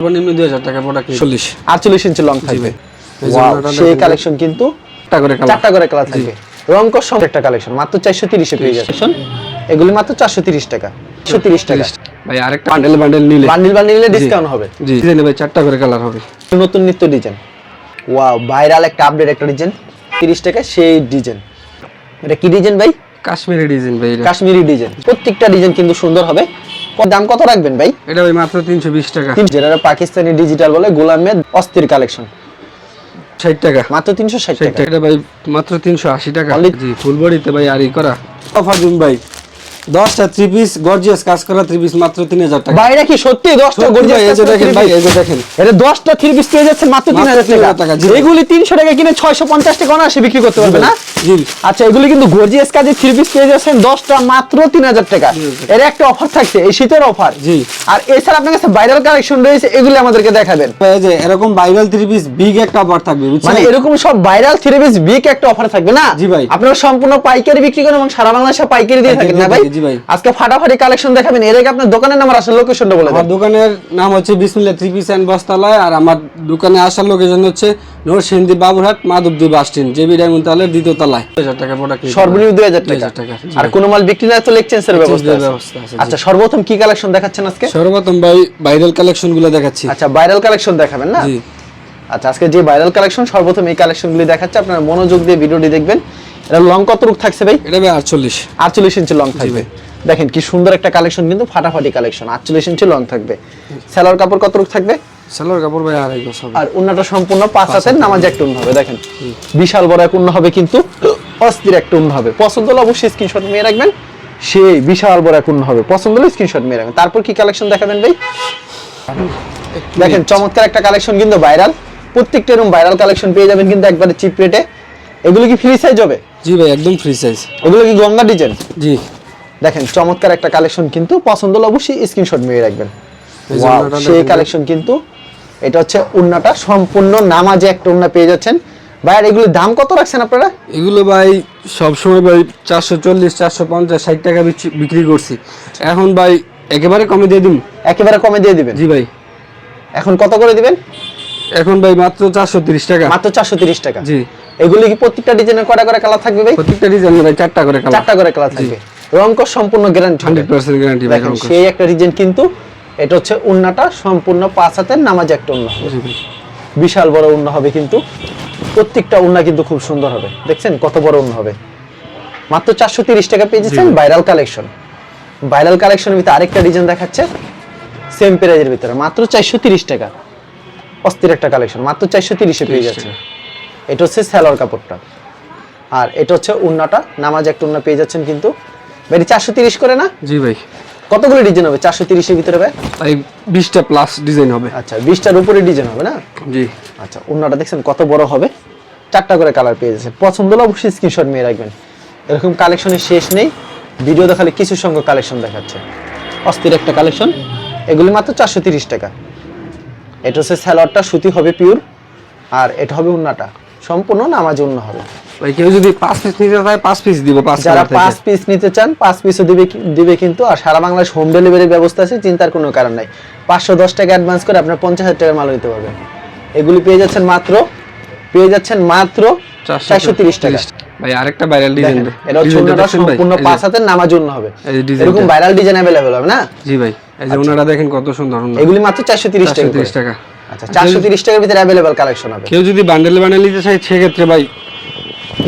সর্বনিম্ন দুই হাজার টাকা প্রোডাক্ট চল্লিশ। আটচল্লিশ ইঞ্চি লং থাকবে। এই যে Wow, ওনাটা সেই কালেকশন কিন্তু টাকা করে কালার চারটা করে কালার থাকবে। রং কস একটা কালেকশন মাত্র চারশো তিরিশে পেয়ে যাচ্ছে এগুলি মাত্র চারশো তিরিশ টাকা। একশো তিরিশ টাকা। ভাই আরেকটা বান্ডেল বান্ডেল নিলে। বান্ডিল বান্ডিল নিলে ডিসকাউন্ট হবে। জি। ডিজাইনে ভাই চারটা করে কালার হবে। নতুন নিত্য ডিজাইন ওয়াও ভাইরাল একটা আপডেট একটা ডিজাইন তিরিশ টাকা সেই ডিজাইন এটা কি ডিজাইন ভাই? কাশ্মীরি ডিজাইন ভাই কাশ্মীরি ডিজাইন প্রত্যেকটা ডিজাইন কিন্তু সুন্দর হবে। দাম কত রাখবেন ভাই? এটা ভাই মাত্র তিনশো বিশ টাকা। তিন যেটা পাকিস্তানি ডিজিটাল বলে গোলামের অস্থির কালেকশন ষাট টাকা। মাত্র তিনশো ষাট ষাট টাকা। টাকা এটা ভাই মাত্র তিনশো আশি টাকা। Only- জি ফুল বডিতে ভাই আর ই করা। অফার দিন ভাই। দশটা থ্রি পিস গর্জিয়াস কাজ করা থ্রি পিস মাত্র তিন হাজার টাকা। বাইরে কি সত্যি দশটা এই যে দেখেন ভাই এই যে দেখেন। এটা দশটা থ্রি পিস পেয়ে যাচ্ছে মাত্র তিন হাজার টাকা। এগুলি তিনশো টাকা কিনে ছয়শো পঞ্চাশ টাকা অনায়াসে বিক্রি করতে পারবে না? আচ্ছা এগুলি কিন্তু গর্জিয়াস কাজে থ্রি পিস পেয়ে যাচ্ছেন দশটা মাত্র তিন হাজার টাকা। এর একটা অফার থাকছে এই শীতের অফার জি। আর এছাড়া আপনার কাছে ভাইরাল কালেকশন রয়েছে এগুলি আমাদেরকে দেখাবেন। এই যে এরকম ভাইরাল থ্রি পিস বিগ একটা অফার থাকবে মানে এরকম সব ভাইরাল থ্রি পিস বিগ একটা অফার থাকবে না? জি ভাই। আপনারা সম্পূর্ণ পাইকারি বিক্রি করেন এবং সারা বাংলাদেশে পাইকারি দিয়ে থাকেন না ভাই? জি ভাই। আজকে ফাটাফাটি কালেকশন দেখাবেন। এর আগে আপনার দোকানের নাম্বার আসলে লোকেশনটা বলে আমার দোকানের নাম হচ্ছে Bismillah three piece and Bastralay আর আমার দোকানে আসার লোকেশন হচ্ছে Narsingdi Baburhat Madhabdi bus stand JB diamond তালের দ্বিতীয় তলায়। টাকা প্রোডাক্ট সর্বনিম্ন দুই হাজার 2000 টাকা। আর। কোনো মাল বিক্রি না তো এক্সচেঞ্জের ব্যবস্থা আছে। আচ্ছা সর্বপ্রথম কি কালেকশন দেখাচ্ছেন আজকে? সর্বপ্রথম ভাই ভাইরাল কালেকশনগুলো দেখাচ্ছি। আচ্ছা ভাইরাল কালেকশন দেখাবেন না? জি। আচ্ছা আজকে যে ভাইরাল কালেকশন সর্বপ্রথম এই কালেকশনগুলি দেখাচ্ছে। আপনারা মনোযোগ দিয়ে ভিডিওটি দেখবেন। এটা লং কত রূপ থাকছে ভাই? এটা ভাই আটচল্লিশ। আটচল্লিশ ইঞ্চি লং থাকবে। দেখেন কি সুন্দর একটা কালেকশন কিন্তু ফাটাফাটি কালেকশন আটচল্লিশ ইঞ্চি লং থাকবে। সেলার কাপড় কত রূপ থাকবে? সালোয়ার কাপড় ভাই আড়াই গজ হবে। আর উন্নাটা সম্পূর্ণ পাঁচ হাতের নামাজ একটা উন্ন হবে দেখেন। বিশাল বড় এক উন্ন হবে কিন্তু অস্থির একটা উন্ন হবে। পছন্দ হলে অবশ্যই স্ক্রিনশট নিয়ে রাখবেন। সেই বিশাল বড় এক উন্ন হবে। পছন্দ হলে স্ক্রিনশট নিয়ে রাখবেন। তারপর কি কালেকশন দেখাবেন ভাই? দেখেন চমৎকার একটা কালেকশন কিন্তু ভাইরাল প্রত্যেকটা এরকম ভাইরাল কালেকশন পেয়ে যাবেন কিন্তু একবারে চিপ রেটে এগুলো কি ফ্রি সাইজ হবে? জি ভাই একদম ফ্রি সাইজ এগুলো কি গঙ্গা ডিজাইন জি। দেখেন চমৎকার একটা কালেকশন কিন্তু পছন্দ হলে অবশ্যই স্ক্রিনশট নিয়ে রাখবেন। সেই কালেকশন কিন্তু এটা হচ্ছে উন্নাটা সম্পূর্ণ নামাজে একটা উন্না পেয়ে যাচ্ছেন। ভাইয়ার এগুলির দাম কত রাখছেন আপনারা? এগুলো ভাই সবসময় ভাই চারশো চল্লিশ চারশো পঞ্চাশ ষাট টাকা বিক্রি- বিক্রি করছি। এখন ভাই একেবারে কমে দিয়ে দিন। একেবারে কমে দিয়ে দিবেন? জি ভাই। এখন কত করে দিবেন? এখন ভাই মাত্র চারশো তিরিশ টাকা। মাত্র চারশো তিরিশ টাকা। জি। এগুলি কি প্রত্যেকটা ডিজাইনের কটা করে কালার থাকবে ভাই? প্রত্যেকটা ডিজাইন ভাই চারটা করে কালার চারটা করে কালার থাকবে। রঙ সম্পূর্ণ গ্যারান্টি হান্ড্রেড পার্সেন্ট গ্যারান্টি ভাই রঙ সেই একটা ডিজাইন কিন্তু এটা হচ্ছে উন্নাটা সম্পূর্ণ পাঁচ হাতের নামাজে একটা উন্না বিশাল বড় উন্না হবে কিন্তু প্রত্যেকটা উন্না কিন্তু খুব সুন্দর হবে। দেখছেন কত বড় উন্না হবে। মাত্র চারশো তিরিশ টাকা পেয়ে যাচ্ছেন ভাইরাল কালেকশন ভাইরাল কালেকশনের ভিতরে আরেকটা ডিজাইন দেখাচ্ছে সেম প্রাইজের ভিতরে। মাত্র চারশো তিরিশ টাকা। অস্থির একটা কালেকশন মাত্র চারশো তিরিশে পেয়ে 30 যাচ্ছে এটা হচ্ছে স্যালোয়ার কাপড়টা। আর এটা হচ্ছে উন্নাটা নামাজ একটা উন্না পেয়ে যাচ্ছেন কিন্তু। ভাই চারশো তিরিশ করে না? জি ভাই। কতগুলো ডিজাইন হবে? চারশো তিরিশের ভিতরে ভাই? বিশটা প্লাস ডিজাইন হবে। আচ্ছা বিশটার উপরে ডিজাইন হবে না? জি। আচ্ছা অন্যটা দেখছেন কত বড় হবে? চারটা করে কালার পেয়ে যাচ্ছে পছন্দ হলে অবশ্যই স্ক্রিনশট নিয়ে রাখবেন। এরকম কালেকশনের শেষ নেই। ভিডিও দেখালে কিছু সংখ্যক কালেকশন দেখাচ্ছে। অস্থির একটা কালেকশন এগুলি মাত্র চারশো তিরিশ টাকা। এটা হচ্ছে স্যালোয়ারটা সুতি হবে পিওর আর এটা হবে উন্নাটা। সম্পূর্ণ নামাজ উন্ন হবে। ভাই কেউ যদি পাঁচ পিস নিতে চায় পাঁচ পিস দিব পাঁচ যারা পাঁচ পিস নিতে চান পাঁচ পিসও দিবে দিবে কিন্তু আর সারা বাংলাদেশ হোম ডেলিভারির ব্যবস্থা আছে চিন্তার কোনো কারণ নাই। পাঁচশো দশ টাকা অ্যাডভান্স করে আপনার পঞ্চাশ হাজার টাকার মাল নিতে পারবেন। এগুলি পেয়ে যাচ্ছেন মাত্র পেয়ে যাচ্ছেন মাত্র চারশো তিরিশ টাকা। ভাই আরেকটা ভাইরাল ডিজাইন এটা হচ্ছে সম্পূর্ণ পাঁচ হাতের নামার জন্য হবে। এরকম ভাইরাল ডিজাইন অ্যাভেলেবেল হবে না? জি ভাই। এই যে ওনারা দেখেন কত সুন্দর। এগুলি মাত্র চারশো তিরিশ টাকা 430 টাকা। আচ্ছা চারশো তিরিশ টাকার ভিতরে অ্যাভেলেবেল কালেকশন হবে। কেউ যদি বান্ডেল বান্ডেল নিতে চায় সেক্ষেত্রে ভাই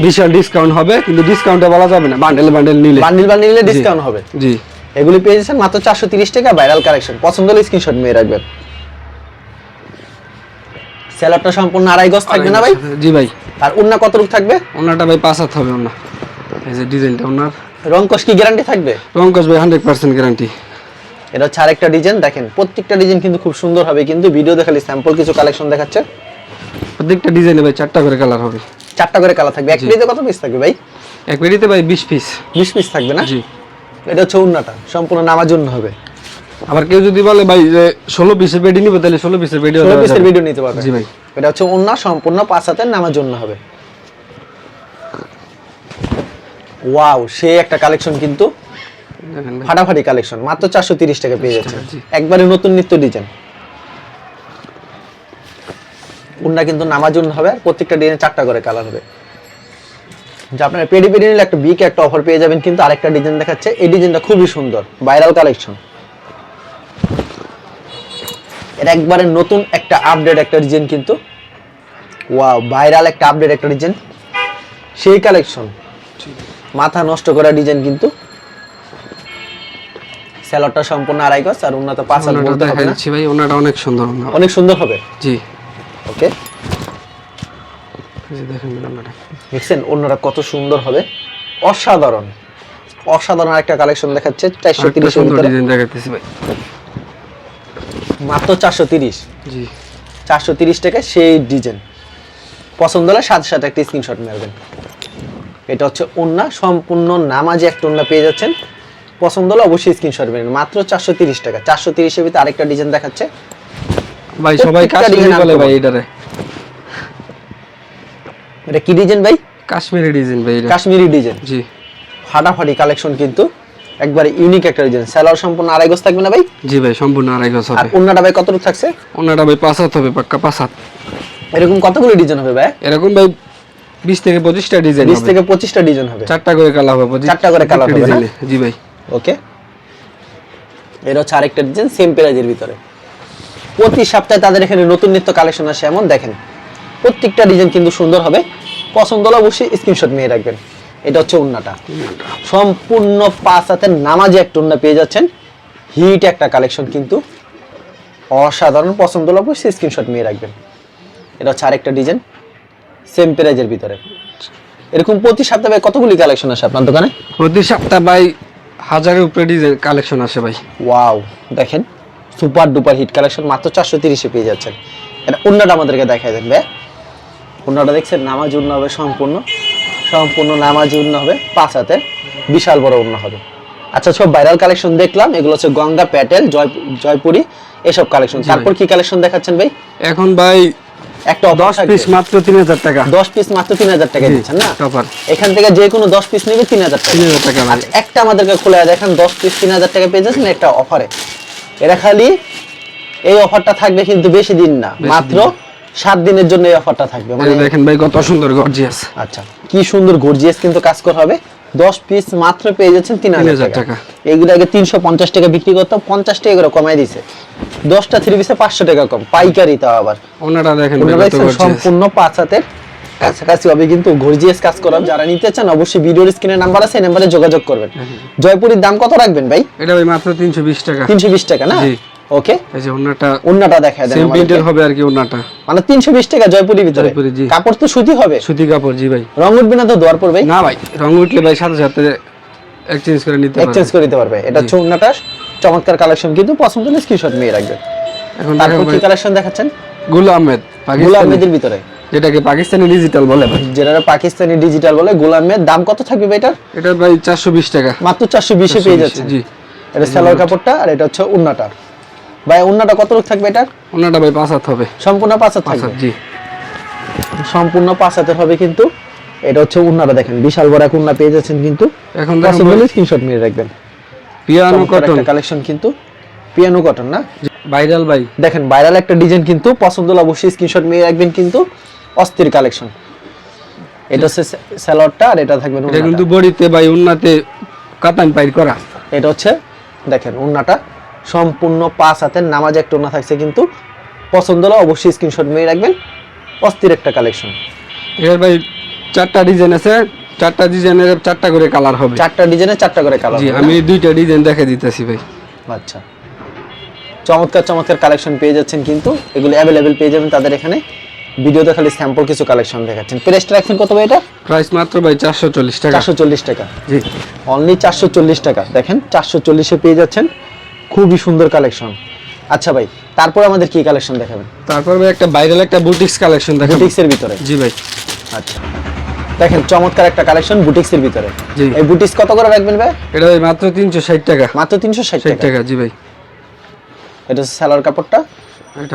বিশাল ডিসকাউন্ট হবে কিন্তু ডিসকাউন্টে বলা যাবে না বান্ডেল বান্ডেল নিলে। বান্ডিল বান্ডিল নিলে ডিসকাউন্ট হবে। জি। এগুলি পেয়ে যাচ্ছেন মাত্র চারশো তিরিশ টাকা ভাইরাল কালেকশন পছন্দ হলে স্ক্রিনশট নিয়ে রাখবেন। স্যালাডটা সম্পূর্ণ আড়াই গজ থাকবে না ভাই? জি ভাই। আর উন্না কত রূপ থাকবে? ওনারটা ভাই পাঁচ হাত হবে ওনার এই যে ডিজাইনটা ওনার রংকশ কি গ্যারান্টি থাকবে? রঙ্কশ ভাই হান্ড্রেড পার্সেন্ট গ্যারান্টি এটা হচ্ছে আরেকটা ডিজাইন দেখেন প্রত্যেকটা ডিজাইন কিন্তু খুব সুন্দর হবে কিন্তু ভিডিও দেখালে স্যাম্পল কিছু কালেকশন দেখাচ্ছে। প্রত্যেকটা ডিজাইনে ভাই চারটা করে কালার হবে। চারটা করে কালার থাকবে। এক পিসে কত পিস থাকবে ভাই? এক পেটিতে ভাই বিশ পিস বিশ পিস থাকবে না? জি। এটা হচ্ছে উন্নাটা। সম্পূর্ণ নামার জন্য হবে। আবার কেউ যদি বলে ভাই যে ষোলো পিসের পেটি নিবে তাহলে ষোলো পিসের পেটি ষোলো পিসের ভিডিও নিতে পারবে। জি ভাই। এটা হচ্ছে উন্না সম্পূর্ণ পাঁচ হাতের নামার জন্য হবে। ওয়াও সে একটা কালেকশন কিন্তু। ফাটাফাটি কালেকশন মাত্র চারশো তিরিশ টাকা পেয়ে যাচ্ছে একবারে নতুন নিত্য ডিজাইন উন্না কিন্তু নামাজুন হবে আর প্রত্যেকটা ডিজাইনে চারটা করে কালার হবে। যে আপনার পেডি পেডি নিলে একটা বিগ একটা অফার পেয়ে যাবেন কিন্তু আরেকটা ডিজাইন দেখাচ্ছে এই ডিজাইনটা খুবই সুন্দর ভাইরাল কালেকশন এটা একবারে নতুন একটা আপডেট একটা ডিজাইন কিন্তু। ওয়াও ভাইরাল একটা আপডেট একটা ডিজাইন সেই কালেকশন মাথা নষ্ট করা ডিজাইন কিন্তু। স্যালাডটা সম্পূর্ণ আড়াই গজ আর উন্নত পাঁচ হাত বলতে হবে না। ভাই ওনাটা অনেক সুন্দর অনেক সুন্দর হবে? জি। ওকে। দেখেন ওনাটা। দেখছেন? অন্যরা কত সুন্দর হবে। অসাধারণ। অসাধারণ একটা কালেকশন দেখাচ্ছে চারশো আরেকটা তিরিশের সুন্দর ভিতরে। ডিজাইন দেখাতেছি ভাই। মাত্র চারশো তিরিশ। জি। চারশো তিরিশ টাকা সেই ডিজাইন। পছন্দ হলে সাথে সাথে একটা স্ক্রিনশট মারবেন এটা হচ্ছে ওন্না সম্পূর্ণ নামাজে একটা ওন্না পেয়ে যাচ্ছেন। পছন্দ হলে অবশ্যই স্ক্রিনশট মারবেন মাত্র চারশো তিরিশ টাকা। চারশো তিরিশের ভিতরে আরেকটা ডিজাইন দেখাচ্ছে। ভাই সবাই কাশ্মীরি বলে ভাই এটারে। এটা কি ডিজাইন ভাই? কাশ্মীরি ডিজাইন ভাই এটা। কাশ্মীরি ডিজাইন জি। ফাটাফাটি কালেকশন কিন্তু। একবারে ইউনিক একটা ডিজাইন স্যালোয়ার সম্পূর্ণ আড়াই গজ থাকবে না ভাই? জি ভাই সম্পূর্ণ আড়াই গজ আর হবে ওন্নাটা ভাই কতটুকু থাকছে? ওনাটা ভাই পাঁচ হাত হবে পাক্কা পাঁচ হাত। এরকম কতগুলো ডিজাইন হবে ভাই? এরকম ভাই বিশ থেকে পঁচিশটা ডিজাইন বিশ থেকে পঁচিশটা ডিজাইন হবে। চারটা করে কালার হবে চারটা করে কালার হবে জি ভাই। ওকে? এর হচ্ছে আরেকটা ডিজাইন সেম প্রাইজের ভিতরে। প্রতি সপ্তাহে তাদের এখানে নতুন নিত্য কালেকশন আসে, এমন দেখেন। প্রত্যেকটা ডিজাইন কিন্তু সুন্দর হবে। পছন্দ হলে অবশ্যই স্ক্রিনশট নিয়ে রাখবেন। এটা হচ্ছে উন্নাটা সম্পূর্ণ পাঁচ হাতের নামাজে একটা উন্না পেয়ে যাচ্ছেন। হিট একটা কালেকশন কিন্তু। অসাধারণ পছন্দ হলে অবশ্যই স্ক্রিনশট নিয়ে রাখবেন। এটা হচ্ছে আরেকটা ডিজাইন সেম প্রাইজের ভিতরে। এরকম প্রতি সপ্তাহে কতগুলি কালেকশন আসে আপনার দোকানে? প্রতি সপ্তাহে হাজারের উপরে ডিজাইন কালেকশন আসে ভাই। ওয়াও দেখেন সুপার ডুপার হিট কালেকশন মাত্র চারশো তিরিশে পেয়ে যাচ্ছেন। এটা অন্যটা আমাদেরকে দেখাই দেন ভাই। অন্যটা দেখছেন নামাজ উন্ন হবে সম্পূর্ণ। সম্পূর্ণ নামাজ উন্ন হবে পাঁচ হাতে। বিশাল বড় উন্ন হবে। আচ্ছা সব ভাইরাল কালেকশন দেখলাম এগুলো হচ্ছে গঙ্গা প্যাটেল জয় জয়পুরি এসব কালেকশন তারপর কি কালেকশন দেখাচ্ছেন ভাই? এখন ভাই একটা দশ পিস মাত্র তিন হাজার টাকা। দশ পিস মাত্র তিন হাজার টাকা দিচ্ছেন না? টপার এখান থেকে যে কোনো দশ পিস নেবে তিন হাজার টাকা। তিন হাজার টাকা আচ্ছা, একটা আমাদেরকে খুলে দেখেন দশ পিস তিন হাজার টাকা পেয়ে যাচ্ছেন একটা অফারে। এরা খালি এই অফারটা থাকবে কিন্তু বেশি দিন না মাত্র সাত দিনের জন্য এই অফারটা থাকবে। মানে দেখেন ভাই কত সুন্দর গর্জিয়াস আচ্ছা কি সুন্দর গর্জিয়াস কিন্তু কাজ করা হবে। দশ পিস মাত্র পেয়ে যাচ্ছেন তিন হাজার টাকা। এগুলো আগে তিনশো পঞ্চাশ টাকা বিক্রি করতাম পঞ্চাশ টাকা করে কমাই দিছে। দশটা থ্রি পিসে পাঁচশো টাকা কম পাইকারি তাও আবার। দেখেন ওনারা গর্জিয়াস। সম্পূর্ণ পাঁচ হাতের কাছাকাছি হবে কিন্তু গর্জিয়াস কাজ করা। যারা নিতে চান অবশ্যই ভিডিওর স্ক্রিনে নাম্বার আছে এই নাম্বারে যোগাযোগ করবেন। জয়পুরির দাম কত রাখবেন ভাই? এটা ভাই মাত্র তিনশো বিশ টাকা। তিনশো বিশ টাকা না। ওকে এই যে দেখা দেন সেম প্রিন্টের হবে আর কি মানে তিনশো বিশ টাকা জয়পুরির ভিতরে। জয়পুরি, জি। কাপড় তো সুতি হবে। সুতি কাপড় জি ভাই। রং উঠবে না তো দোয়ার পড়বে? না ভাই রং উঠলে ভাই সাথে সাথে এক্সচেঞ্জ করে নিতে এক্সচেঞ্জ করে দিতে পারবে। এটা হচ্ছে চমৎকার কালেকশন কিন্তু পছন্দ হলে স্ক্রিনশট নিয়ে রাখবেন। এখন তারপর কি কালেকশন দেখাচ্ছেন? গুল আহমেদ গুল পাকিস্তানি আহমেদের ভিতরে। যেটাকে পাকিস্তানি ডিজিটাল বলে ভাই। যেটা পাকিস্তানি ডিজিটাল বলে গুল আহমেদ। দাম কত থাকবে ভাই এটার? এটা ভাই চারশো বিশ টাকা। মাত্র চারশো বিশে পেয়ে যাচ্ছে। জি। এটা সালোয়ার কাপড়টা আর এটা হচ্ছে উন্নাটা ভাই উন্নাটা কত লোক থাকবে এটার? ওনাটা ভাই পাঁচ হাত হবে। সম্পূর্ণ পাঁচ হাত থাকবে? জি। সম্পূর্ণ পাঁচ হাতের হবে কিন্তু। এটা হচ্ছে উন্নাটা দেখেন বিশাল বড় এক উন্না পেয়ে যাচ্ছেন কিন্তু। এখন হলে স্ক্রিনশট নিয়ে রাখবেন। পিয়ানো কটন কালেকশন কিন্তু। পিয়ানো কটন না? ভাইরাল ভাই। দেখেন ভাইরাল একটা ডিজাইন কিন্তু। পছন্দ হলে অবশ্যই স্ক্রিনশট নিয়ে রাখবেন কিন্তু। অস্থির কালেকশন এটা হচ্ছে স্যালোয়ারটা আর এটা থাকবে এটা কিন্তু বড়িতে ভাই উন্নাতে কাতান পাইর করা। এটা হচ্ছে দেখেন উন্নাটা। সম্পূর্ণ পাঁচ হাতের নামাজ একটা উন্না থাকছে কিন্তু পছন্দ হলে অবশ্যই স্ক্রিনশট নিয়ে রাখবেন। অস্থির একটা কালেকশন এর ভাই চারটা ডিজাইন আছে চারটা ডিজাইনের চারটা করে কালার হবে। চারটা ডিজাইনে চারটা করে কালার জি আমি দুইটা ডিজাইন দেখে দিতেছি ভাই। আচ্ছা। চমৎকার চমৎকার কালেকশন পেয়ে যাচ্ছেন কিন্তু এগুলো অ্যাভেলেবেল পেয়ে যাবেন তাদের এখানে। ভিডিওতে খালি স্যাম্পল কিছু কালেকশন দেখাচ্ছেন। প্রাইসটা রাখছেন কত ভাই এটা? প্রাইস মাত্র ভাই চারশো চল্লিশ টাকা। চারশো চল্লিশ টাকা। জি। অনলি চারশো চল্লিশ টাকা। দেখেন চারশো চল্লিশে পেয়ে যাচ্ছেন। খুবই সুন্দর কালেকশন আচ্ছা ভাই তারপর আমাদের কি কালেকশন দেখাবেন? তারপর ভাই একটা ভাইরাল একটা বুটিক্স কালেকশন দেখাবো। বুটিক্সের ভিতরে? জি ভাই। আচ্ছা। দেখেন চমৎকার একটা কালেকশন বুটিক্সের ভিতরে। জি। এই বুটিক্স কত করে রাখবেন ভাই? এটা ভাই মাত্র তিনশো ষাট টাকা। মাত্র তিনশো ষাট ষাট টাকা? টাকা জি ভাই। এটা হচ্ছে সালোয়ার কাপড়টা।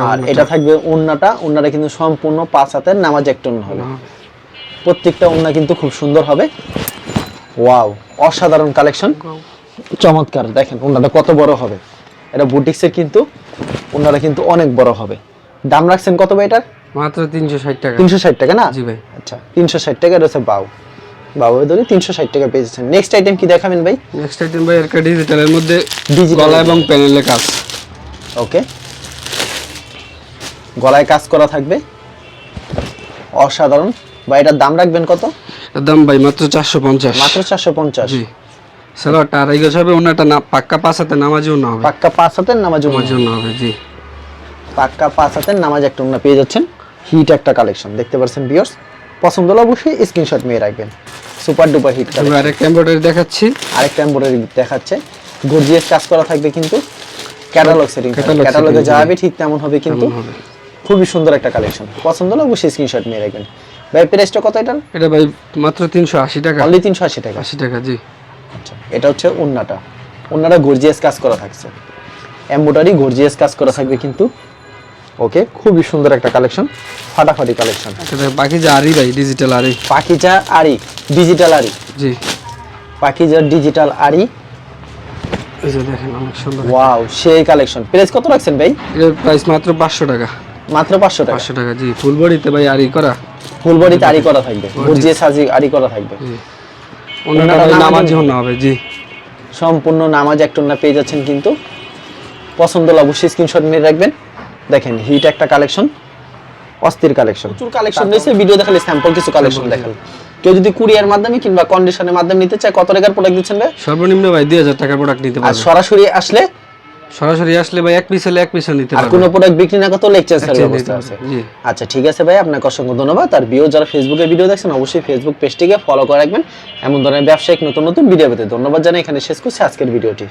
আর এটা থাকবে উন্নাটা। উন্নাটা কিন্তু সম্পূর্ণ পাঁচ হাতের নামাজ একটা উন্না হবে। প্রত্যেকটা উন্না কিন্তু খুব সুন্দর হবে। ওয়াও অসাধারণ কালেকশন চমৎকার। দেখেন উন্নাটা কত বড় হবে। এটা বুটিক্সের কিন্তু ওনারা কিন্তু অনেক বড় হবে। দাম রাখছেন কত ভাই এটার? মাত্র তিনশো ষাট টাকা। তিনশো ষাট টাকা না? জি ভাই। আচ্ছা তিনশো ষাট টাকা রয়েছে বাউ। বাউ ধরে তিনশো ষাট টাকা পেয়েছেন নেক্সট আইটেম কি দেখাবেন ভাই? নেক্সট আইটেম ভাই একটা ডিজিটালের মধ্যে। গলা এবং প্যানেলের কাজ। ওকে গলায় কাজ করা থাকবে। অসাধারণ। বা এটার দাম রাখবেন কত? দাম ভাই মাত্র চারশো পঞ্চাশ। মাত্র চারশো পঞ্চাশ। জি। সালোয়ারটা আড়াই গজ হবে ওনাটা না পাক্কা পাঁচ হাতে নামাজও না হবে। পাক্কা পাঁচ হাতের নামাজ নামাজও না হবে জি। পাক্কা পাঁচ হাতের নামাজ একটা ওনা পেয়ে যাচ্ছেন। হিট একটা কালেকশন দেখতে পাচ্ছেন বিয়ার্স পছন্দ হলে অবশ্যই স্ক্রিনশট নিয়ে রাখবেন। সুপার ডুপার হিট আরেকটা এমব্রয়ডারি দেখাচ্ছি। আরেকটা এমব্রয়ডারি দেখাচ্ছে। গর্জিয়াস কাজ করা থাকবে কিন্তু। ক্যাটালগ সেটিং ক্যাটালগে setting, যাবে ঠিক তেমন হবে কিন্তু হবে। খুবই সুন্দর একটা কালেকশন পছন্দ হলে অবশ্যই স্ক্রিনশট নিয়ে রাখবেন। ভাই প্রাইসটা কত এটার? এটা ভাই মাত্র তিনশো আশি টাকা। অনলি তিনশো আশি টাকা। আশি টাকা জি। এটা হচ্ছে উন্নাটা। উন্নাটা গর্জিয়াস কাজ করা থাকছে। এমব্রয়ডারি গর্জিয়াস কাজ করা থাকবে কিন্তু। ওকে খুবই সুন্দর একটা কালেকশন ফাটাফাটি কালেকশন বাকি যে আরি ভাই ডিজিটাল আরি। পাখিজা আরি ডিজিটাল আরি। জি। পাখিজার ডিজিটাল আরি। এই যে দেখেন অনেক সুন্দর ওয়াও সেই কালেকশন প্রাইস কত রাখছেন ভাই? এটার প্রাইস মাত্র পাঁচশো টাকা। মাত্র পাঁচশো টাকা? পাঁচশো টাকা জি। ফুল বডিতে ভাই আরি করা। ফুল বডিতে আরি করা থাকবে। গর্জিয়াস আরি করা থাকবে। জি। ওনাটা নামাজ- হবে জি। সম্পূর্ণ নামাজ একটা পেয়ে যাচ্ছেন কিন্তু পছন্দ হলে অবশ্যই স্ক্রিনশট নিয়ে রাখবেন। দেখেন হিট একটা কালেকশন অস্থির কালেকশন প্রচুর কালেকশন রয়েছে ভিডিও দেখালে স্যাম্পল কিছু কালেকশন দেখাল। কেউ যদি কুরিয়ার মাধ্যমে কিংবা কন্ডিশনের মাধ্যমে নিতে চায় কত টাকার প্রোডাক্ট দিচ্ছেন ভাই? সর্বনিম্ন ভাই দুই হাজার টাকার প্রোডাক্ট নিতে আর সরাসরি আসলে সরাসরি আসলে ভাই এক পিস হলে এক পিসও নিতে আর পারবে। কোনো প্রোডাক্ট বিক্রি না করতে লেকচার স্যার ব্যবস্থা আছে। জি। আচ্ছা ঠিক আছে ভাই আপনাকে অসংখ্য ধন্যবাদ। আর ভিডিও যারা ফেসবুকে ভিডিও দেখছেন অবশ্যই ফেসবুক পেজটিকে ফলো করে রাখবেন। এমন ধরনের ব্যবসায়িক নতুন নতুন ভিডিও পেতে ধন্যবাদ জানাই। এখানে শেষ করছি আজকের ভিডিওটি